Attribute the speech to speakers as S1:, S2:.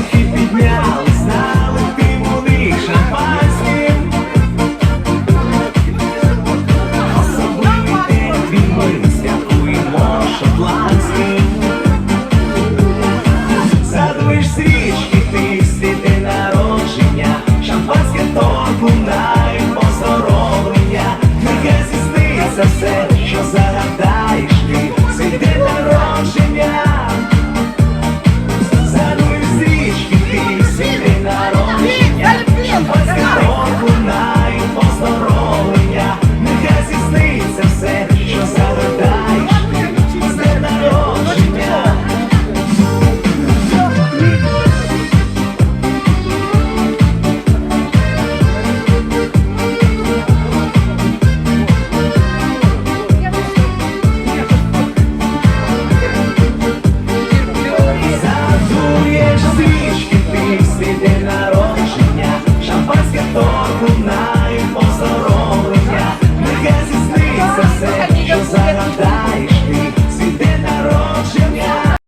S1: Руки підняли, стали ти були шампанським. Особливий день, він ми святкуємо шотландським